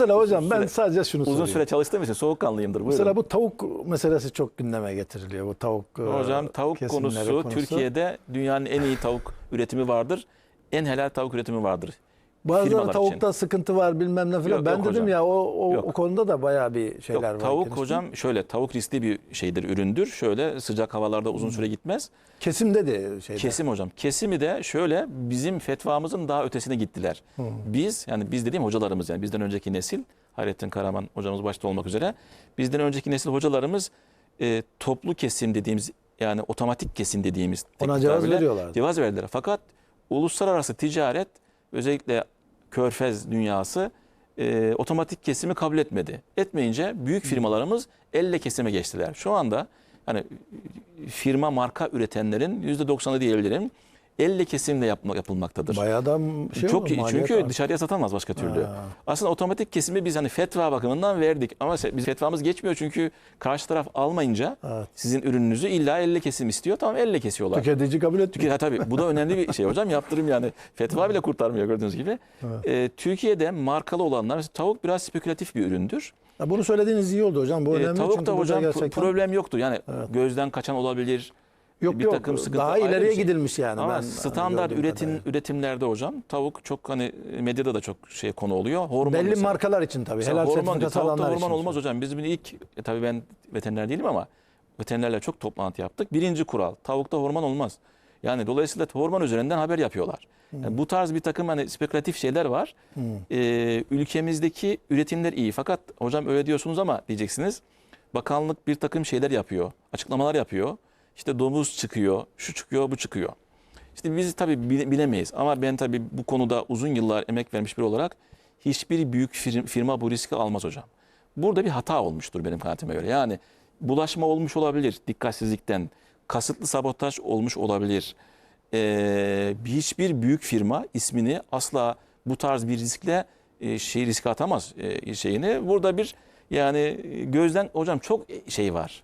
Mesela hocam ben sadece şunu Uzun sorayım. süre çalıştığım için soğukkanlıyımdır. Buyurun. Mesela bu tavuk meselesi çok gündeme getiriliyor. Bu tavuk e, Hocam tavuk kesimleri konusu, Türkiye'de dünyanın en iyi tavuk üretimi vardır. En helal tavuk üretimi vardır. Bazıları firmalar tavukta için. sıkıntı var bilmem ne falan. Yok, ben yok dedim hocam. ya o, o, Yok. o konuda da bayağı bir şeyler var. tavuk kendisinde. hocam şöyle tavuk riskli bir şeydir, üründür. Şöyle sıcak havalarda uzun süre gitmez. Kesimde de şeyde. Kesim hocam. Kesimi de şöyle bizim fetvamızın daha ötesine gittiler. Biz yani biz dediğim hocalarımız yani bizden önceki nesil Hayrettin Karaman hocamız başta olmak üzere bizden önceki nesil hocalarımız e, toplu kesim dediğimiz yani otomatik kesim dediğimiz Ona teknik cevaz tabirle veriyorlardı. Cevaz verdiler. Fakat uluslararası ticaret özellikle Körfez dünyası e, otomatik kesimi kabul etmedi. Etmeyince büyük firmalarımız elle kesime geçtiler. Şu anda hani firma marka üretenlerin %90'ı diyebilirim elle kesimle yapma, yapılmaktadır. Bayağı da şey Çok olur, çünkü var. dışarıya satamaz başka türlü. Ha. Aslında otomatik kesimi biz hani fetva bakımından verdik ama biz fetvamız geçmiyor çünkü karşı taraf almayınca Evet. sizin ürününüzü illa elle kesim istiyor. Tamam elle kesiyorlar. Tüketici kabul etmiyor. Ha, tabii bu da önemli bir şey hocam yaptırım yani fetva bile kurtarmıyor gördüğünüz gibi. Ee, Türkiye'de markalı olanlar mesela tavuk biraz spekülatif bir üründür. Ya bunu söylediğiniz iyi oldu hocam. Bu Ee, önemli tavuk çünkü da hocam gerçekten problem yoktu. Yani gözden kaçan olabilir. Yok bir yok takım sıkıntı daha ileriye şey. gidilmiş yani. Ama ben standart üretim kadarıyla. üretimlerde hocam tavuk çok hani medyada da çok şey konu oluyor. Hormon Belli mesela. markalar için tabii. Helal hormon sertifikası Tavukta hormon için. olmaz hocam. Biz bunu ilk e, tabii ben veteriner değilim ama veterinerle çok toplantı yaptık. Birinci kural tavukta hormon olmaz. Yani dolayısıyla hormon üzerinden haber yapıyorlar. Yani bu tarz bir takım hani spekülatif şeyler var. Ee, ülkemizdeki üretimler iyi. Fakat hocam öyle diyorsunuz ama diyeceksiniz. Bakanlık bir takım şeyler yapıyor. Açıklamalar yapıyor. İşte domuz çıkıyor, şu çıkıyor, bu çıkıyor. İşte biz tabii bile- bilemeyiz ama ben tabii bu konuda uzun yıllar emek vermiş biri olarak hiçbir büyük fir- firma bu riski almaz hocam. Burada bir hata olmuştur benim kanaatime göre. Yani bulaşma olmuş olabilir dikkatsizlikten, kasıtlı sabotaj olmuş olabilir. Ee, hiçbir büyük firma ismini asla bu tarz bir riskle e, şey riske atamaz e, şeyini. Burada bir yani gözden hocam çok şey var.